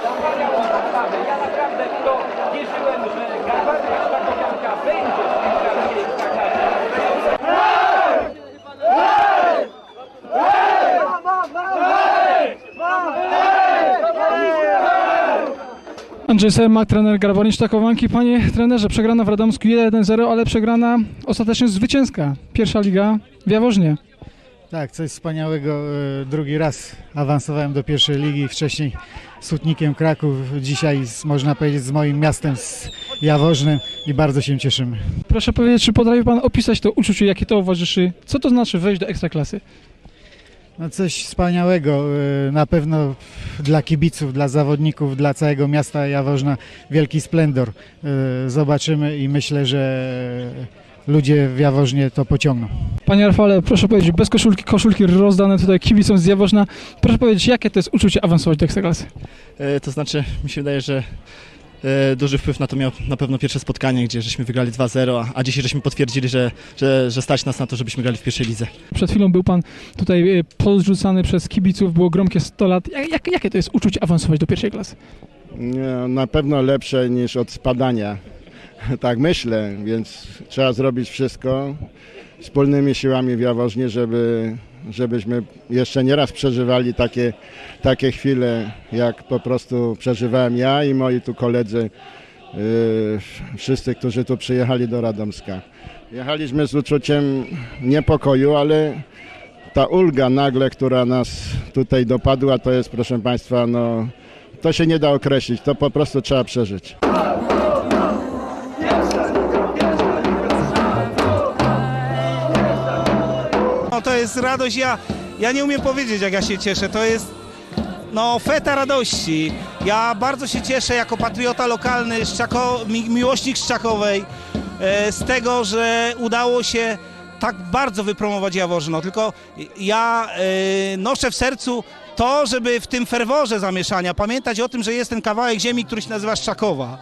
wspaniałą postawę. Ja naprawdę w to wierzyłem, że Garbarka Krakowianka będzie w piłkarskiej ekstraklasie. Andrzej Sermak, trener Garbarni Sztakowanki. Panie trenerze, przegrana w Radomsku 1-0, ale przegrana ostatecznie zwycięska. Pierwsza liga w Jaworznie. Tak, coś wspaniałego. e, Drugi raz awansowałem do pierwszej ligi, wcześniej z Hutnikiem Kraków, dzisiaj z, można powiedzieć z moim miastem, z Jaworznem i bardzo się cieszymy. Proszę powiedzieć, czy potrafi Pan opisać to uczucie, jakie to towarzyszy? Co to znaczy wejść do Ekstraklasy? No coś wspaniałego, e, na pewno dla kibiców, dla zawodników, dla całego miasta Jaworzna wielki splendor. E, Zobaczymy i myślę, że ludzie w Jaworznie to pociągną. Panie Rafale, proszę powiedzieć, bez koszulki, koszulki rozdane tutaj kibicom z Jaworzna. Proszę powiedzieć, jakie to jest uczucie awansować do Ekstraklasy? E, To znaczy, mi się wydaje, że e, duży wpływ na to miał na pewno pierwsze spotkanie, gdzie żeśmy wygrali 2-0, a- a dzisiaj żeśmy potwierdzili, że, że, że stać nas na to, żebyśmy grali w pierwszej lidze. Przed chwilą był Pan tutaj e, podrzucany przez kibiców, było gromkie 100 lat. Jak, jak, jakie to jest uczucie awansować do pierwszej klasy? Nie, na pewno lepsze niż od spadania. Tak myślę, więc trzeba zrobić wszystko wspólnymi siłami w Jaworznie, żeby, żebyśmy jeszcze nie raz przeżywali takie, takie chwile, jak po prostu przeżywałem ja i moi tu koledzy, yy, wszyscy, którzy tu przyjechali do Radomska. Jechaliśmy z uczuciem niepokoju, ale ta ulga nagle, która nas tutaj dopadła, to jest, proszę Państwa, no, to się nie da określić, to po prostu trzeba przeżyć. To jest radość, ja, ja nie umiem powiedzieć jak ja się cieszę, to jest no feta radości. Ja bardzo się cieszę jako patriota lokalny, Szczako, mi, miłośnik Szczakowej e, z tego, że udało się tak bardzo wypromować Jaworzno, tylko ja e, noszę w sercu to, żeby w tym ferworze zamieszania pamiętać o tym, że jest ten kawałek ziemi, który się nazywa Szczakowa.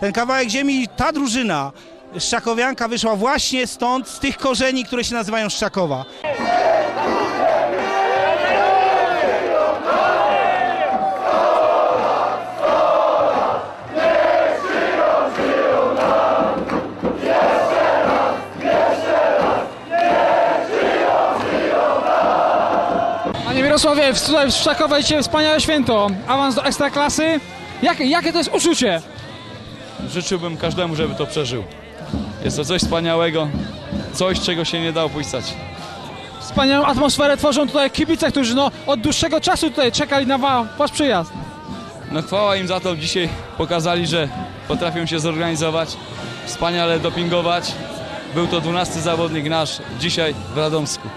Ten kawałek ziemi, ta drużyna, Szczakowianka wyszła właśnie stąd, z tych korzeni, które się nazywają Szczakowa. Panie Mirosławie, tutaj w Szczakowej dzisiaj wspaniałe święto. Awans do Ekstraklasy. Jak, jakie to jest uczucie? Życzyłbym każdemu, żeby to przeżył. Jest to coś wspaniałego, coś, czego się nie da opisać. Wspaniałą atmosferę tworzą tutaj kibice, którzy no, od dłuższego czasu tutaj czekali na wa- wasz przyjazd. No chwała im za to, dzisiaj pokazali, że potrafią się zorganizować, wspaniale dopingować. Był to 12 zawodnik nasz dzisiaj w Radomsku.